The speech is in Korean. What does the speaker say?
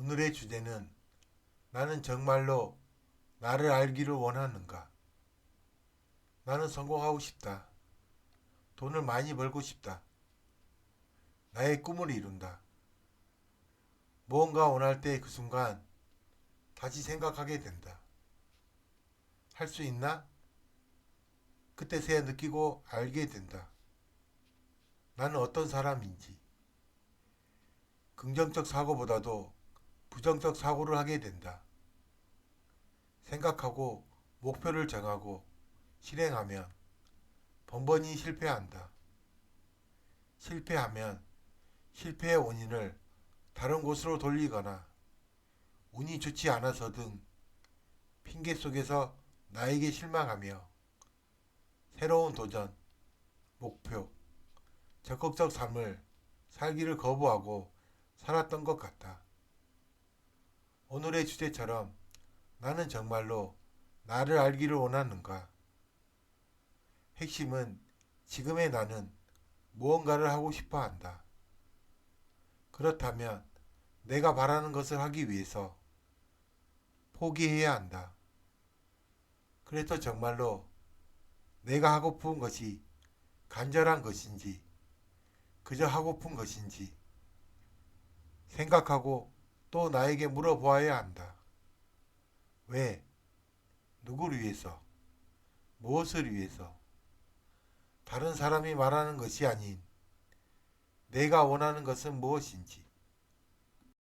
오늘의 주제는 나는 정말로 나를 알기를 원하는가? 나는 성공하고 싶다. 돈을 많이 벌고 싶다. 나의 꿈을 이룬다. 무언가 원할 때 그 순간 다시 생각하게 된다. 할 수 있나? 그때서야 느끼고 알게 된다. 나는 어떤 사람인지. 긍정적 사고보다도 부정적 사고를 하게 된다. 생각하고 목표를 정하고 실행하면 번번이 실패한다. 실패하면 실패의 원인을 다른 곳으로 돌리거나 운이 좋지 않아서 등 핑계 속에서 나에게 실망하며 새로운 도전, 목표, 적극적 삶을 살기를 거부하고 살았던 것 같다. 오늘의 주제처럼 나는 정말로 나를 알기를 원하는가? 핵심은 지금의 나는 무언가를 하고 싶어 한다. 그렇다면 내가 바라는 것을 하기 위해서 포기해야 한다. 그래서 정말로 내가 하고픈 것이 간절한 것인지, 그저 하고픈 것인지 생각하고 또 나에게 물어보아야 한다. 왜? 누구를 위해서? 무엇을 위해서? 다른 사람이 말하는 것이 아닌 내가 원하는 것은 무엇인지.